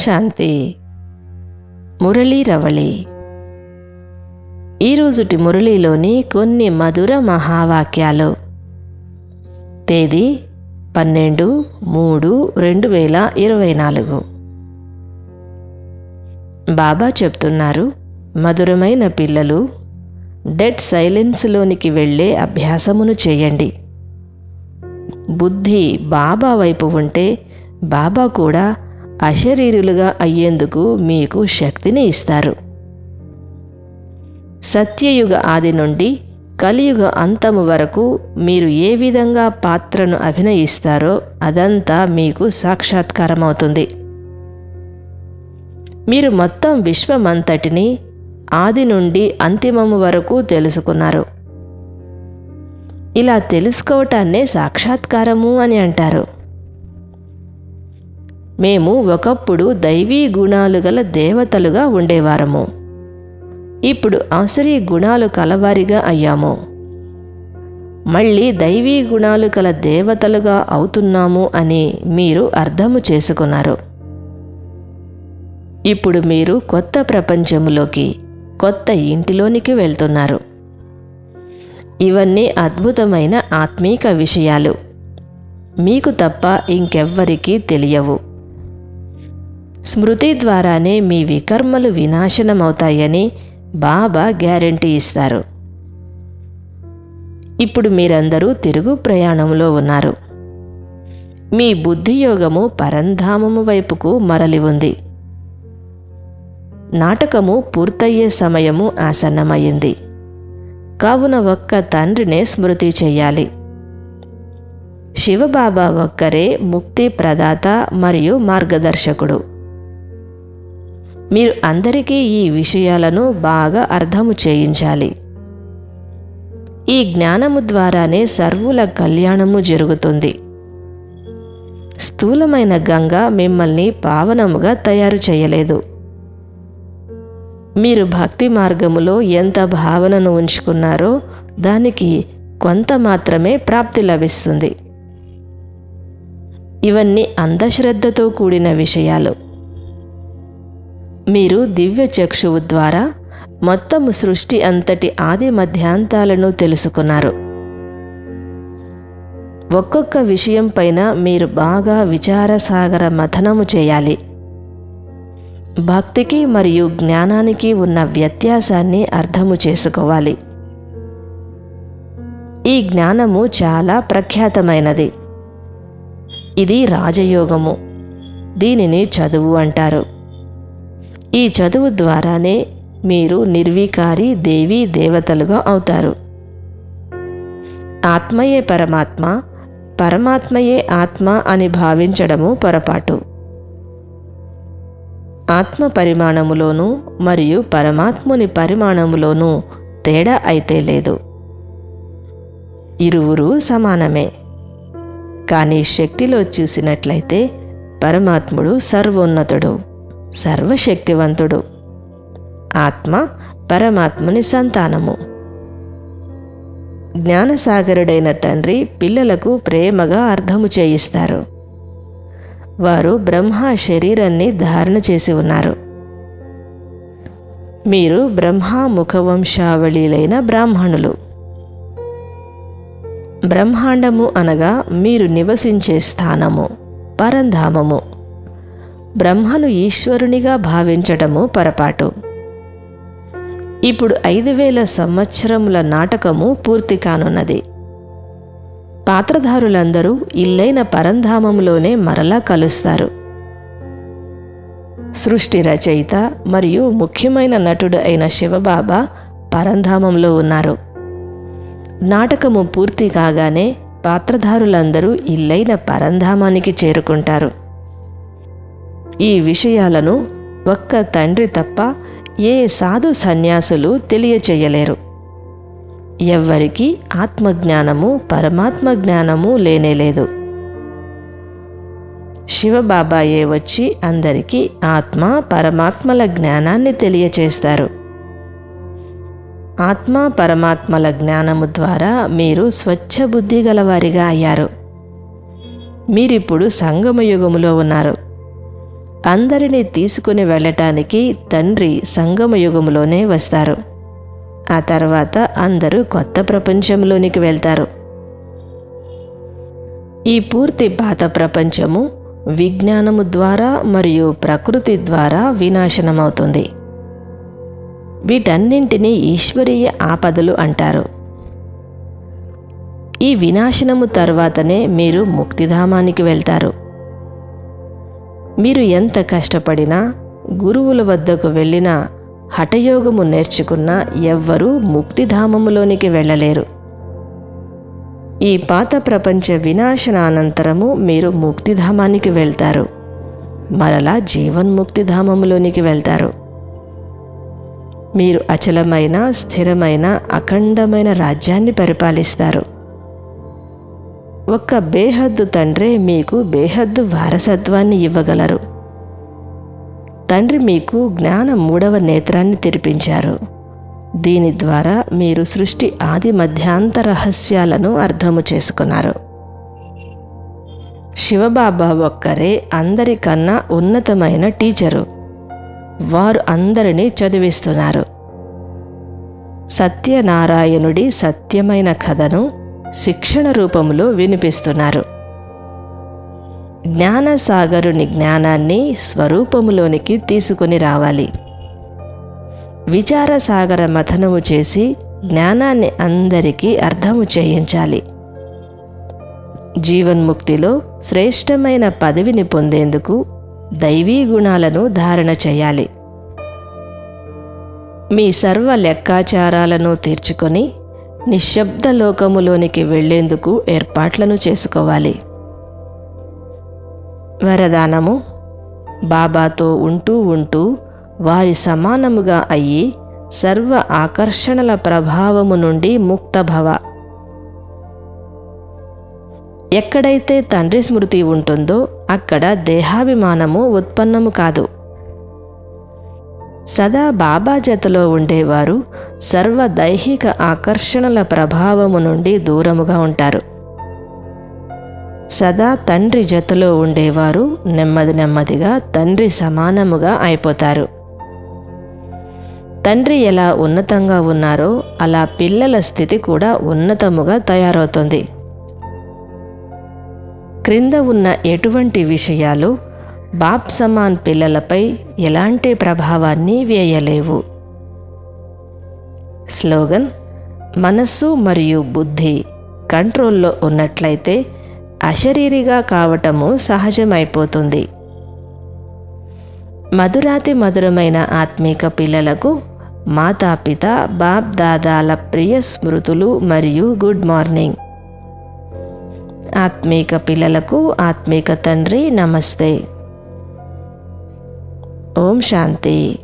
శాంతి. మురళీ రవళి. ఈరోజుటి మురళీలోని కొన్ని మధుర మహావాక్యాలు. తేదీ పన్నెండు మూడు రెండు వేల ఇరవై నాలుగు. బాబా చెప్తున్నారు మధురమైన పిల్లలు డెడ్ సైలెన్స్లోనికి వెళ్ళే అభ్యాసమును చేయండి. బుద్ధి బాబా వైపు ఉంటే బాబా కూడా అశరీరులుగా అయ్యేందుకు మీకు శక్తిని ఇస్తారు. సత్యయుగ ఆది నుండి కలియుగ అంతము వరకు మీరు ఏ విధంగా పాత్రను అభినయిస్తారో అదంతా మీకు సాక్షాత్కారమవుతుంది. మీరు మొత్తం విశ్వమంతటిని ఆది నుండి అంతిమము వరకు తెలుసుకున్నారు. ఇలా తెలుసుకోవటాన్నే సాక్షాత్కారము అని అంటారు. మేము ఒకప్పుడు దైవీ గుణాలు గల దేవతలుగా ఉండేవారము. ఇప్పుడు అసరీ గుణాలు కలవారిగా అయ్యాము. మళ్ళీ దైవీ గుణాలు కల దేవతలుగా అవుతున్నాము అని మీరు అర్థము చేసుకున్నారు. ఇప్పుడు మీరు కొత్త ప్రపంచంలోకి కొత్త ఇంటిలోనికి వెళ్తున్నారు. ఇవన్నీ అద్భుతమైన ఆత్మీక విషయాలు. మీకు తప్ప ఇంకెవ్వరికీ తెలియవు. స్మృతి ద్వారానే మీ వికర్మలు వినాశనమవుతాయని బాబా గ్యారంటీ ఇస్తారు. ఇప్పుడు మీరందరూ తిరుగు ప్రయాణంలో ఉన్నారు. మీ బుద్ధియోగము పరంధామము వైపుకు మరలి ఉంది. నాటకము పూర్తయ్యే సమయము ఆసన్నమయ్యింది కావున ఒక్క తండ్రినే స్మృతి చెయ్యాలి శివబాబా ఒక్కరే ముక్తి ప్రదాత మరియు మార్గదర్శకుడు. మీరు అందరికీ ఈ విషయాలను బాగా అర్థము చేయించాలి. ఈ జ్ఞానము ద్వారానే సర్వుల కళ్యాణము జరుగుతుంది. స్థూలమైన గంగ మిమ్మల్ని పావనముగా తయారు చేయలేదు. మీరు భక్తి మార్గములో ఎంత భావనను ఉంచుకున్నారో దానికి కొంత మాత్రమే ప్రాప్తి లభిస్తుంది. ఇవన్నీ అంధశ్రద్ధతో కూడిన విషయాలు. మీరు దివ్య చక్షువు ద్వారా మొత్తము సృష్టి అంతటి ఆది మధ్యాంతాలను తెలుసుకున్నారు. ఒక్కొక్క విషయం పైన మీరు బాగా విచారసాగర మథనము చేయాలి. భక్తికి మరియు జ్ఞానానికి ఉన్న వ్యత్యాసాన్ని అర్థము చేసుకోవాలి. ఈ జ్ఞానము చాలా ప్రఖ్యాతమైనది. ఇది రాజయోగము. దీనిని చదువు అంటారు. ఈ చదువు ద్వారానే మీరు నిర్వీకారి దేవీ దేవతలుగా అవుతారు. ఆత్మయే పరమాత్మ పరమాత్మయే ఆత్మ అని భావించడము పొరపాటు. ఆత్మ పరిమాణములోనూ మరియు పరమాత్ముని పరిమాణములోనూ తేడా అయితే లేదు. ఇరువురు సమానమే. కానీ శక్తిలో చూసినట్లయితే పరమాత్ముడు సర్వోన్నతుడు. సర్వశక్తివంతుడు. ఆత్మ పరమాత్మని సంతానము. జ్ఞానసాగరుడైన తండ్రి పిల్లలకు ప్రేమగా అర్థము చేయిస్తారు. వారు బ్రహ్మ శరీరాన్ని ధారణ చేసి ఉన్నారు. మీరు బ్రహ్మ ముఖవంశావళీలైన బ్రాహ్మణులు. బ్రహ్మాండము అనగా మీరు నివసించే స్థానము పరంధామము. బ్రహ్మను ఈశ్వరునిగా భావించటము పొరపాటు. ఇప్పుడు ఐదు వేల సంవత్సరముల నాటకము పూర్తి కానున్నది. పాత్రధారులందరూ ఇల్లైన పరంధామంలోనే మరలా కలుస్తారు. సృష్టి రచయిత మరియు ముఖ్యమైన నటుడు అయిన శివబాబా పరంధామంలో ఉన్నారు. నాటకము పూర్తి కాగానే పాత్రధారులందరూ ఇల్లైన పరంధామానికి చేరుకుంటారు. ఈ విషయాలను ఒక్క తండ్రి తప్ప ఏ సాధు సన్యాసులు తెలియచేయలేరు. ఎవ్వరికీ ఆత్మజ్ఞానము పరమాత్మ జ్ఞానము లేనేలేదు శివబాబాయే వచ్చి అందరికీ ఆత్మ పరమాత్మల జ్ఞానాన్ని తెలియచేస్తారు. ఆత్మ పరమాత్మల జ్ఞానము ద్వారా మీరు స్వచ్ఛ బుద్ధి గలవారిగా అయ్యారు. మీరిప్పుడు సంగమయుగములో ఉన్నారు. అందరినీ తీసుకుని వెళ్ళటానికి తండ్రి సంగమ యుగంలోనే వస్తారు. ఆ తర్వాత అందరూ కొత్త ప్రపంచంలోనికి వెళ్తారు. ఈ పూర్తి పాత ప్రపంచము విజ్ఞానము ద్వారా మరియు ప్రకృతి ద్వారా వినాశనమవుతుంది. వీటన్నింటినీ ఈశ్వరీయ ఆపదలు అంటారు. ఈ వినాశనము తర్వాతనే మీరు ముక్తిధామానికి వెళ్తారు. మీరు ఎంత కష్టపడినా గురువుల వద్దకు వెళ్ళినా హఠయోగము నేర్చుకున్న ఎవ్వరూ ముక్తిధామములోనికి వెళ్ళలేరు. ఈ పాత ప్రపంచ వినాశనానంతరము మీరు ముక్తిధామానికి వెళ్తారు. మరలా జీవన్ముక్తిధామములోనికి వెళ్తారు. మీరు అచలమైన స్థిరమైన అఖండమైన రాజ్యాన్ని పరిపాలిస్తారు. ఒక్క బేహద్దు తండ్రే మీకు బేహద్దు వారసత్వాన్ని ఇవ్వగలరు. తండ్రి మీకు జ్ఞాన మూడవ నేత్రాన్ని తెరిపించారు. దీని ద్వారా మీరు సృష్టి ఆది మధ్యాంత రహస్యాలను అర్థము చేసుకున్నారు. శివబాబా ఒక్కరే అందరికన్నా ఉన్నతమైన టీచరు. వారు అందరినీ చదివిస్తున్నారు. సత్యనారాయణుడి సత్యమైన కథను శిక్షణ రూపంలో వినిపిస్తున్నారు. జ్ఞానసాగరుని జ్ఞానాన్ని స్వరూపములోనికి తీసుకుని రావాలి. విచారసాగర మథనము చేసి జ్ఞానాన్ని అందరికీ అర్థము చేయించాలి. జీవన్ముక్తిలో శ్రేష్టమైన పదవిని పొందేందుకు దైవీ గుణాలను ధారణ చేయాలి. మీ సర్వ లెక్కాచారాలను తీర్చుకొని నిశ్శబ్ద లోకములోనికి వెళ్ళేందుకు ఏర్పాట్లను చేసుకోవాలి. వరదానము బాబాతో ఉంటూ ఉంటూ వారి సమానముగా అయ్యి సర్వ ఆకర్షణల ప్రభావము నుండి ముక్తభవ. ఎక్కడైతే తండ్రి స్మృతి ఉంటుందో అక్కడ దేహాభిమానము ఉత్పన్నము కాదు. సదా బాబా జతలో ఉండేవారు. సర్వ దైహిక ఆకర్షణల ప్రభావము నుండి దూరముగా ఉంటారు. సదా తండ్రి జతలో ఉండేవారు. నెమ్మది నెమ్మదిగా తండ్రి సమానముగా అయిపోతారు. తండ్రి ఎలా ఉన్నతంగా ఉన్నారో అలా పిల్లల స్థితి కూడా ఉన్నతముగా తయారవుతుంది. క్రింద ఉన్న ఎటువంటి విషయాలు బాప్ సమాన్ పిల్లలపై ఎలాంటి ప్రభావాన్ని వేయలేవు. స్లోగన్ మనస్సు మరియు బుద్ధి కంట్రోల్లో ఉన్నట్లయితే అశరీరిగా కావటము సహజమైపోతుంది. మధురాతి మధురమైన ఆత్మీక పిల్లలకు మాతాపిత బాప్ దాదాల ప్రియ స్మృతులు మరియు గుడ్ మార్నింగ్. ఆత్మీక పిల్లలకు ఆత్మీక తండ్రి నమస్తే. ఓం శాంతి.